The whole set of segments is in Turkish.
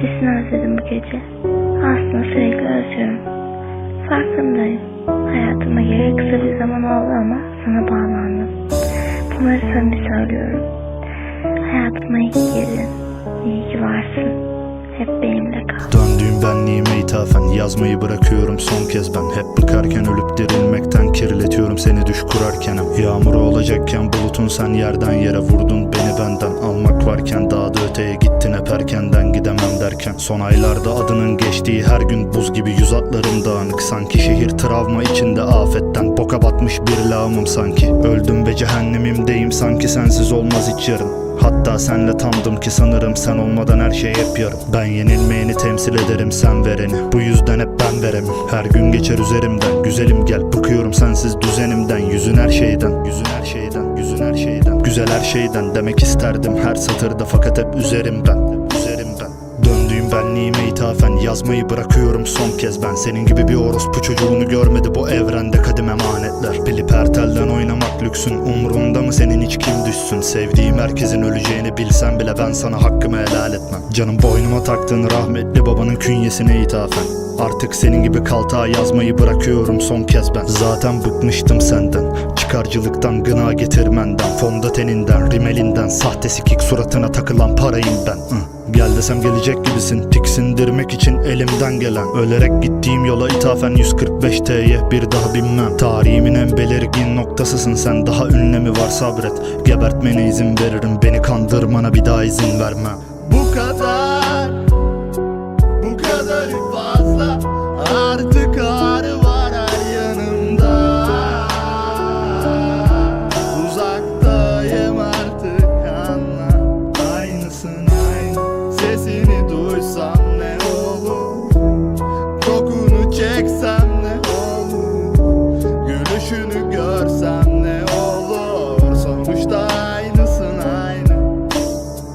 Sesini özledim bu gece. Aslında sürekli özlüyorum. Farkındayım. Hayatıma gireli kısa bir zaman oldu ama sana bağlandım. Bunları samimi söylüyorum. Hayatıma iyi ki girdin. İyi ki varsın. İthafen Yazmayı bırakıyorum son kez ben. Hep bıkarken ölüp dirilmekten Kirletiyorum seni düş kurarken. Yağmur olacakken bulutun sen yerden yere vurdun Beni benden. Almak varken Daha da öteye gittin hep erkenden Gidemem derken. Son aylarda adının geçtiği her gün Buz gibi yüz atlarım dağınık. Sanki şehir travma içinde afetten Boka batmış bir lağımım sanki. Öldüm ve cehennemimdeyim Sanki sensiz olmaz hiç yarın Hatta senle tamdım ki sanırım sen olmadan her şey hep yarım. Ben yenilmeyeni temsil ederim sen vereni. Bu yüzden hep ben veremim Her gün geçer üzerimden. Güzelim gel bıkıyorum sensiz düzenimden. Yüzün her şeyden Yüzün her şeyden Yüzün her şeyden. Güzel her şeyden demek isterdim. Her satırda Fakat hep üzerimden benliğime ithafen Yazmayı bırakıyorum son kez. Ben Senin gibi bir orospu çocuğunu görmedi bu evrende. Kadim emanetler. Bilip her telden oynamak lüksün. Umrunda mı senin hiç kim düşsün? Sevdiğim herkesin öleceğini bilsem bile Ben sana hakkımı helal etmem. Canım boynuma taktığın rahmetli babanın künyesine ithafen. Artık senin gibi kaltağa yazmayı bırakıyorum son kez ben. Zaten bıkmıştım senden. Çıkarcılıktan gına getirmenden. Fondöteninden, rimelinden Sahte sikik suratına takılan parayım ben. Hı. Gel desem gelecek gibisin. Tiksindirmek için elimden gelen. Ölerek gittiğim yola ithafen 145 T'ye bir daha binmem. Tarihimin en belirgin noktasısın sen. Daha ünlemi var sabret. Gebertmene izin veririm. Beni kandırmana bir daha izin vermem. Bu kadar Sesini duysam ne olur? Kokunu çeksem ne olur? Gülüşünü görsem ne olur? Sonuçta aynısın aynı.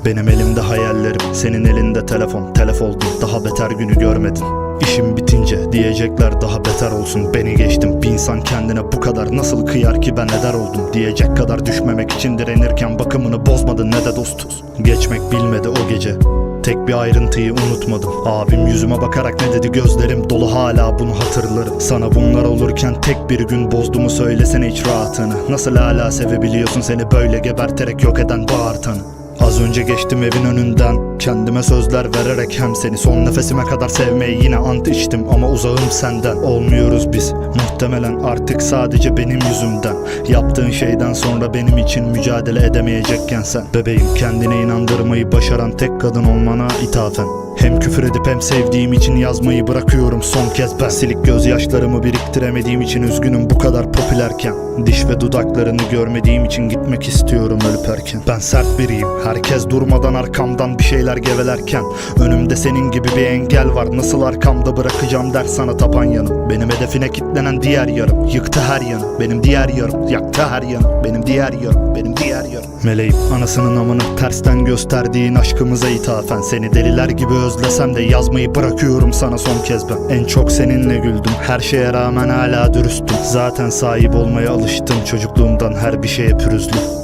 Benim elimde hayallerim Senin elinde telefon. Telef oldun daha beter günü görmedin İşim bitince diyecekler daha beter olsun. Beni geçtim bir insan kendine bu kadar nasıl kıyar ki ben eder oldum? Diyecek kadar düşmemek için direnirken bakımını bozmadın ne de dostuz. Geçmek bilmedi o gece Tek bir ayrıntıyı unutmadım. Abim yüzüme bakarak ne dedi? Gözlerim dolu hala bunu hatırlarım. Sana bunlar olurken tek bir gün bozduğumu söylesene hiç rahatını. Nasıl hala sevebiliyorsun seni böyle geberterek yok eden bağırtanı Az önce geçtim evin önünden. Kendime sözler vererek hem seni Son nefesime kadar sevmeyi yine ant içtim. Ama uzağım senden. Olmuyoruz biz. Muhtemelen artık sadece benim yüzümden. Yaptığın şeyden sonra benim için mücadele edemeyecekken sen. Bebeğim kendine inandırmayı başaran tek kadın olmana ithafen hem küfür edip hem sevdiğim için yazmayı bırakıyorum son kez. Ben Silik gözyaşlarımı biriktiremediğim için üzgünüm bu kadar popülerken. Diş ve dudaklarını görmediğim için gitmek istiyorum ölüp erken. Ben sert biriyim herkes durmadan arkamdan bir şeyler gevelerken. Önümde senin gibi bir engel var nasıl arkamda bırakacağım der sana tapan yanım. Benim hedefine kitlenen diğer yarım yıktı her yanı Benim diğer yarım yaktı her yanı Benim diğer yarım benim diğer yarım Meleğim anasının amını tersten gösterdiğin aşkımıza ithafen. Seni deliler gibi özlesem de yazmayı bırakıyorum sana son kez ben. En çok seninle güldüm her şeye rağmen hala dürüstüm. Zaten sahip olmaya alıştım çocukluğumdan her bir şeye pürüzlü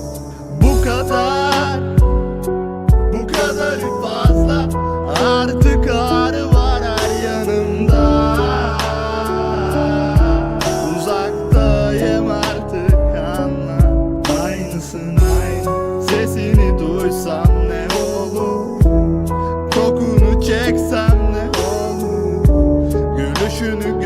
Kokunu